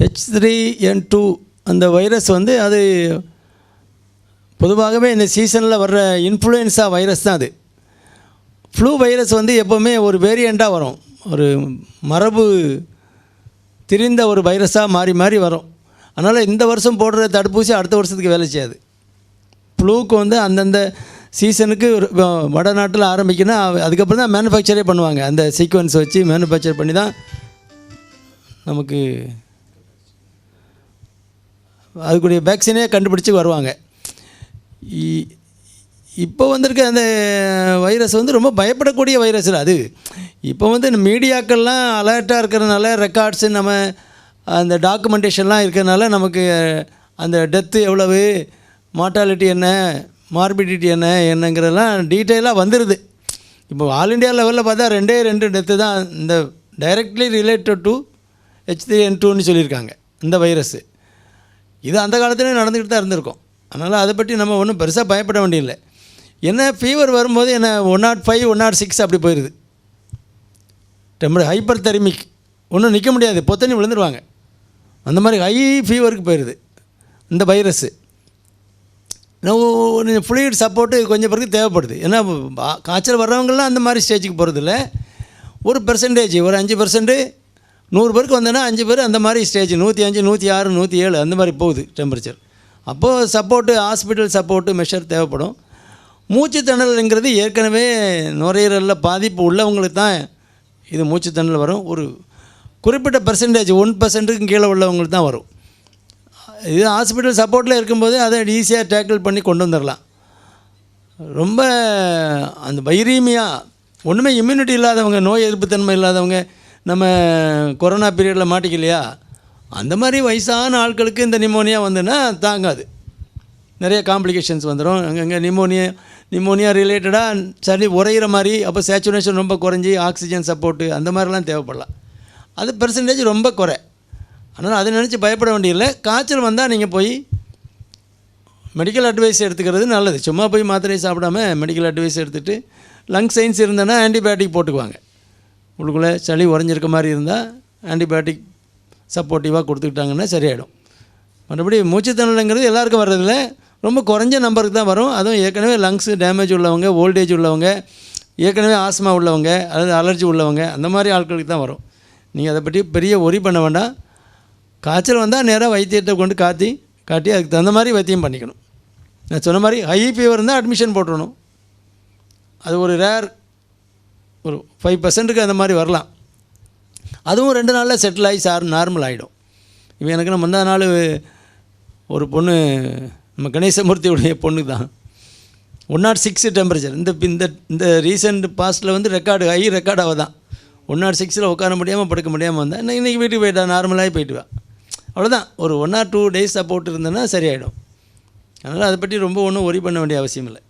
H three N two அந்த virus வந்து அது பொதுவாகவே இந்த சீசனில் வர்ற இன்ஃப்ளூயன்ஸா வைரஸ் தான் அது. ஃப்ளூ வைரஸ் வந்து எப்போவுமே ஒரு வேரியண்ட்டாக வரும். ஒரு மரபு திரிந்த ஒரு வைரஸாக மாறி மாறி வரும். அதனால் இந்த வருஷம் போடுற தடுப்பூசி அடுத்த வருஷத்துக்கு வேலை செய்யாது. ஃப்ளூக்கு வந்து அந்தந்த சீசனுக்கு வடநாட்டில் ஆரம்பிக்கணும் அதுக்கப்புறம் தான் மேனுஃபேக்சரே பண்ணுவாங்க. அந்த சீக்வன்ஸ் வச்சு மேனுஃபேக்சர் பண்ணி தான் நமக்கு அதுக்குரிய வேக்சினே கண்டுபிடிச்சி வருவாங்க. இ- இப்போ வந்திருக்க அந்த வைரஸ் வந்து ரொம்ப பயப்படக்கூடிய வைரஸ் அது. இப்போ வந்து இந்த மீடியாக்கள்லாம் அலர்ட்டாக இருக்கிறதுனால ரெக்கார்ட்ஸு நம்ம அந்த டாக்குமெண்டேஷன்லாம் இருக்கிறதுனால நமக்கு அந்த டெத்து எவ்வளவு மார்ட்டாலிட்டி என்ன மார்பிடிட்டி என்ன என்னங்கிறதெல்லாம் டீட்டெயிலாக வந்துடுது இப்போ ஆல் இண்டியா லெவலில் பார்த்தா ரெண்டே ரெண்டு டெத்து தான். இந்த directly related to H three N டூன்னு சொல்லியிருக்காங்க இந்த வைரஸ்ஸு இது அந்த காலத்துலேயும் நடந்துக்கிட்டு தான் இருந்திருக்கும். அதனால் அதை பற்றி நம்ம ஒன்றும் பெருசாக பயப்பட வேண்டியதில்லை. என்ன ஃபீவர் வரும்போது என்ன one naught five one naught six அப்படி போயிடுது டெம்பரே ஹைப்பர் தெர்மிக் ஒன்றும் நிற்க முடியாது. பொத்தனி விழுந்துருவாங்க. அந்த மாதிரி ஹை ஃபீவருக்கு போயிடுது இந்த வைரஸ்ஸு ஒரு ஃப்ளூயிட் சப்போர்ட்டு கொஞ்சம் பிறகு தேவைப்படுது. ஏன்னா காய்ச்சல் வர்றவங்கலாம் அந்த மாதிரி ஸ்டேஜுக்கு போகிறதில்ல ஒரு பெர்சன்டேஜ் ஒரு அஞ்சு பர்சன்ட்டு நூறு பேருக்கு வந்தோன்னா அஞ்சு பேர் அந்த மாதிரி ஸ்டேஜ் நூற்றி அஞ்சு நூற்றி ஆறு நூற்றி ஏழு அந்த மாதிரி போகுது டெம்பரேச்சர் அப்போது சப்போர்ட்டு ஹாஸ்பிட்டல் சப்போர்ட்டு மெஷர் தேவைப்படும். மூச்சு ஏற்கனவே நுரையீரலில் பாதிப்பு உள்ளவங்களுக்கு தான் இது மூச்சு வரும். ஒரு குறிப்பிட்ட பர்சன்டேஜ் ஒன் பர்சன்ட்டுக்கும் கீழே உள்ளவங்களுக்கு தான் வரும். இது ஹாஸ்பிட்டல் சப்போர்ட்டில் இருக்கும்போது அதை ஈஸியாக டேக்கிள் பண்ணி கொண்டு வந்துடலாம் ரொம்ப அந்த வைரீமியா ஒன்றுமே இம்யூனிட்டி இல்லாதவங்க நோய் எதிர்ப்புத்தன்மை இல்லாதவங்க நம்ம கொரோனா பீரியடில் மாட்டிக்கலையா? அந்த மாதிரி வயசான ஆட்களுக்கு இந்த நிமோனியா வந்துன்னா தாங்காது. நிறைய காம்ப்ளிகேஷன்ஸ் வந்துடும் அங்கங்கே நிமோனியா நிமோனியா ரிலேட்டடாக சளி உறையிற மாதிரி அப்போ சேச்சுரேஷன் ரொம்ப குறைஞ்சி ஆக்சிஜன் சப்போர்ட்டு அந்த மாதிரிலாம் தேவைப்படலாம். அது பெர்சன்டேஜ் ரொம்ப குறை. அதனால் அதை நினச்சி பயப்பட வேண்டியதில்லை. காய்ச்சல் வந்தால் நீங்கள் போய் மெடிக்கல் அட்வைஸ் எடுத்துக்கிறது நல்லது. சும்மா போய் மாத்திரை சாப்பிடாம மெடிக்கல் அட்வைஸ் எடுத்துகிட்டு லங் சைன்ஸ் இருந்தேன்னா ஆன்டிபயோட்டிக் போட்டுக்குவாங்க. உள்ளுக்குள்ளே சளி உறைஞ்சிருக்க மாதிரி இருந்தால் ஆன்டிபயோட்டிக் சப்போர்ட்டிவாக கொடுத்துக்கிட்டாங்கன்னா சரியாயிடும். மற்றபடி மூச்சுத்திணறலுங்கிறது எல்லாருக்கும் வர்றதில்ல. ரொம்ப குறைஞ்ச நம்பருக்கு தான் வரும். அதுவும் ஏற்கனவே லங்ஸு டேமேஜ் உள்ளவங்க ஓல்டேஜ் உள்ளவங்க ஏற்கனவே ஆஸ்மா உள்ளவங்க அதாவது அலர்ஜி உள்ளவங்க அந்த மாதிரி ஆட்களுக்கு தான் வரும். நீங்கள் அதை பற்றி பெரிய ஒரி பண்ண வேண்டாம். காய்ச்சல் வந்தால் நேராக வைத்தியத்தை கொண்டு காத்தி காட்டி அதுக்கு தகுந்த மாதிரி வைத்தியம் பண்ணிக்கணும். நான் சொன்ன மாதிரி ஹை ஃபீவர் இருந்தால் அட்மிஷன் போட்டுடணும் அது ஒரு ரேர் ஒரு ஃபைவ் பர்சன்ட்டுக்கு அந்த மாதிரி வரலாம். அதுவும் ரெண்டு நாளில் செட்டில் ஆகி சார் நார்மல் ஆகிடும் இப்போ எனக்கு நான் முந்தா நாள் ஒரு பொண்ணு நம்ம கணேசமூர்த்தியுடைய பொண்ணு தான் ஒன் நாட் சிக்ஸ் டெம்பரேச்சர் இந்த இந்த இந்த ரீசெண்ட் பாஸ்ட்டில் வந்து ரெக்கார்டு ஹை ரெக்கார்டாக தான். ஒன் நாட் சிக்ஸில் உட்கார முடியாமல் படுக்க முடியாமல் வந்தேன் இன்றைக்கி வீட்டுக்கு போயிட்டா நார்மலாகி போயிட்டுவேன் அவ்வளோதான் ஒரு one or two days support இருந்தேன்னா சரியாயிடும். அதனால் அதை பற்றி ரொம்ப ஒன்றும் ஒரி பண்ண வேண்டிய அவசியம் இல்லை.